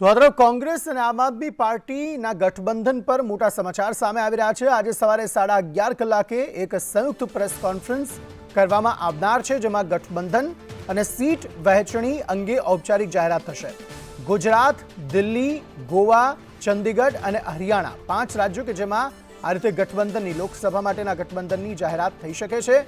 તો કોંગ્રેસ અને આમ આદમી પાર્ટીના ગઠબંધન પર મોટા સમાચાર સામે આવી રહ્યા છે. આજે સવારે સાડા અગિયાર કલાકે એક સંયુક્ત પ્રેસ કોન્ફરન્સ કરવામાં આવનાર છે, જેમાં ગઠબંધન અને સીટ વહેંચણી અંગે ઔપચારિક જાહેરાત થશે. ગુજરાત, દિલ્હી, ગોવા, ચંદીગઢ અને હરિયાણા પાંચ રાજ્યો કે જેમાં આ રીતે ગઠબંધનની લોકસભા માટેના ગઠબંધનની જાહેરાત થઈ શકે છે.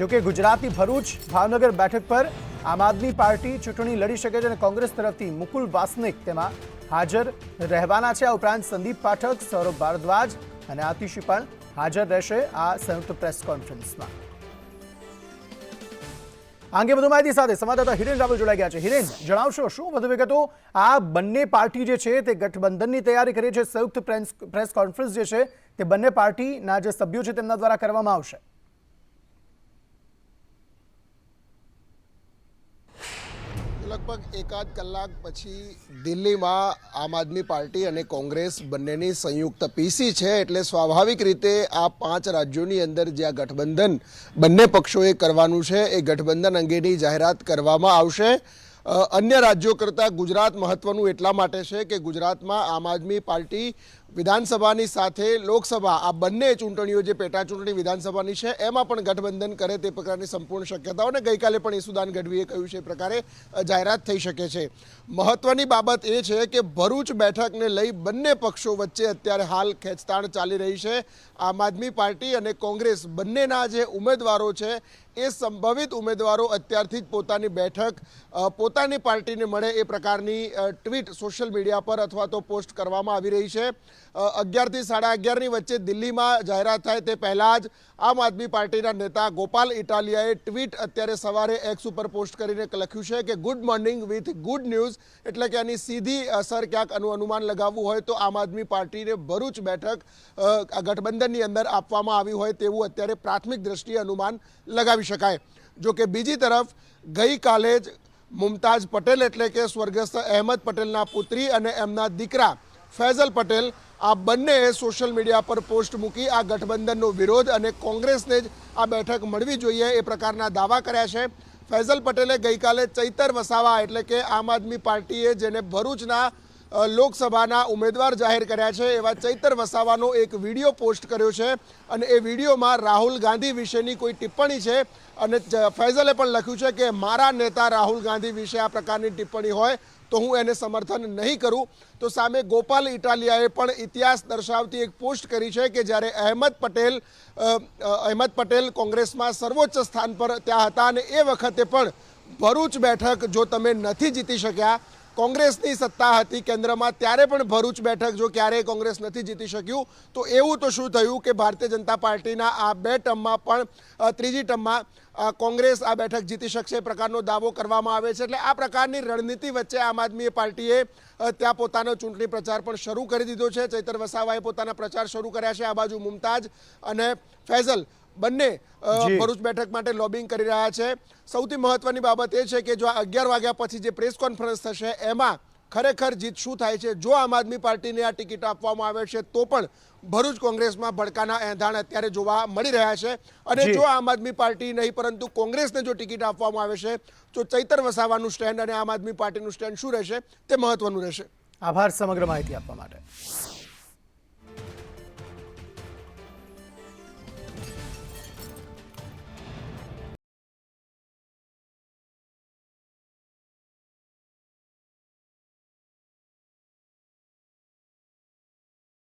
જોકે ગુજરાતની ભરૂચ, ભાવનગર બેઠક પર આમ આદમી પાર્ટી ચૂંટણી લડી શકે છે અને કોંગ્રેસ તરફથી મુકુલ વાસનિક તેમાં હાજર રહેવાના છે. આ ઉપરાંત સંદીપ પાઠક, સૌરભ ભારદ્વાજ અને આતિશી પણ હાજર રહેશે આ સંયુક્ત પ્રેસ કોન્ફરન્સમાં. આ અંગે વધુ માહિતી સાથે સંવાદદાતા હિરેન રાવલ જોડાઈ ગયા છે. હિરેન, જણાવશો શું વધુ વિગતો? આ બંને પાર્ટી જે છે તે ગઠબંધનની તૈયારી કરી છે. સંયુક્ત પ્રેસ પ્રેસ કોન્ફરન્સ જે છે તે બંને પાર્ટીના જે સભ્યો છે તેમના દ્વારા કરવામાં આવશે. લગભગ એકાદ કલાક પછી દિલ્હીમાં આમ આદમી પાર્ટી અને કોંગ્રેસ બંનેની સંયુક્ત પીસી છે એટલે સ્વાભાવિક રીતે આ પાંચ રાજ્યોની અંદર જે આ ગઠબંધન બંને પક્ષોએ કરવાનું છે, એ ગઠબંધન અંગેની જાહેરાત કરવામાં આવશે. અન્ય રાજ્યો કરતાં ગુજરાત મહત્વનું એટલા માટે છે કે ગુજરાતમાં આમ આદમી પાર્ટી વિધાનસભાની સાથે લોકસભા, આ બંને ચૂંટણીઓ જે પેટા ચૂંટણી વિધાનસભાની છે, એમાં પણ ગઠબંધન કરે તે પ્રકારની સંપૂર્ણ શક્યતાઓ અને ગઈકાલે પણ ઈસુદાન ગઢવીએ કહ્યું છે એ પ્રકારે જાહેરાત થઈ શકે છે. મહત્વની બાબત એ છે કે ભરૂચ બેઠકને લઈ બંને પક્ષો વચ્ચે અત્યારે હાલ ખેંચતાણ ચાલી રહી છે. આમ આદમી પાર્ટી અને કોંગ્રેસ બંનેના જે ઉમેદવારો છે, એ સંભવિત ઉમેદવારો અત્યારથી જ પોતાની બેઠક પોતાની પાર્ટીને મળે એ પ્રકારની ટ્વીટ સોશિયલ મીડિયા પર અથવા તો પોસ્ટ કરવામાં આવી રહી છે. અગિયારથી સાડા અગિયારની વચ્ચે દિલ્હીમાં જાહેરાત થાય તે પહેલાં જ આમ આદમી પાર્ટીના નેતા ગોપાલ ઇટાલિયાએ ટ્વીટ અત્યારે સવારે એક્સ ઉપર પોસ્ટ કરીને લખ્યું છે કે good morning with good news એટલે કે આની સીધી અસર ક્યાંક અનુ અનુમાન લગાવવું હોય તો આમ આદમી પાર્ટીને ભરૂચ બેઠક ગઠબંધનની અંદર આપવામાં આવી હોય તેવું અત્યારે પ્રાથમિક દ્રષ્ટિએ અનુમાન લગાવી શકાય. જો કે બીજી તરફ, ગઈકાલે જ મુમતાજ પટેલ એટલે કે સ્વર્ગસ્થ અહેમદ પટેલના પુત્રી અને એમના દીકરા ફૈઝલ પટેલ, આ બંનેએ સોશિયલ મીડિયા પર પોસ્ટ મૂકી આ ગઠબંધનનો વિરોધ અને કોંગ્રેસને જ આ બેઠક મળવી જોઈએ એ પ્રકારના દાવા કર્યા છે. ફૈઝલ પટેલે ગઈકાલે ચૈતર વસાવા એટલે કે આમ આદમી પાર્ટીએ જેને ભરૂચના લોકસભાના ઉમેદવાર જાહેર કર્યા છે. એવા ચૈતર વસાવાનો એક વીડિયો પોસ્ટ કર્યો છે અને એ વિડીયોમાં રાહુલ ગાંધી વિશેની કોઈ ટિપ્પણી છે અને ફૈઝલે પણ લખ્યું છે કે મારા નેતા રાહુલ ગાંધી વિશે આ પ્રકારની ટિપ્પણી હોય તો હું એને સમર્થન નહીં કરું. તો સામે ગોપાલ ઇટાલિયાએ પણ ઇતિહાસ દર્શાવતી એક પોસ્ટ કરી છે કે જ્યારે અહેમદ પટેલ અહેમદ પટેલ કોંગ્રેસમાં સર્વોચ્ચ સ્થાન પર ત્યાં હતા અને એ વખતે પણ ભરૂચ બેઠક જો તમે નથી જીતી શક્યા કોંગ્રેસની સત્તા હતી કેન્દ્રમાં, ત્યારે પણ ભરૂચ બેઠક જો ક્યારેય કોંગ્રેસ નથી જીતી શક્યું, તો એવું તો શું થયું કે ભારતીય જનતા પાર્ટીના આ બે ટર્મમાં પણ ત્રીજી ટર્મમાં કોંગ્રેસ આ બેઠક જીતી શકશે પ્રકારનો દાવો કરવામાં આવે છે. એટલે આ પ્રકારની રણનીતિ વચ્ચે આમ આદમી પાર્ટીએ ત્યાં પોતાનો ચૂંટણી પ્રચાર પણ શરૂ કરી દીધો છે. ચૈતર વસાવાએ પોતાના પ્રચાર શરૂ કર્યા છે. આ બાજુ મુમતાજ અને ફૈઝલ બંને ભરૂચ બેઠક માટે લોબિંગ કરી રહ્યા છે. સૌથી મહત્વની બાબત એ છે કે જો અગિયાર વાગ્યા પછી જે પ્રેસ કોન્ફરન્સ થશે એમાં ખરેખર જીત શું થાય છે? જો આમ આદમી પાર્ટીને આ ટિકિટ આપવામાં આવે છે તો પણ ભરૂચ કોંગ્રેસમાં ભડકાના એંધાણ અત્યારે જોવા મળી રહ્યા છે. અને જો. આમ આદમી પાર્ટી નહીં પરંતુ કોંગ્રેસને જો ટિકિટ આપવામાં આવે છે તો ચૈતર વસાવાનું સ્ટેન્ડ અને આમ આદમી પાર્ટીનું સ્ટેન્ડ શું રહેશે? તે મહત્વનું રહેશે. આભાર સમગ્ર માહિતી આપવા માટે.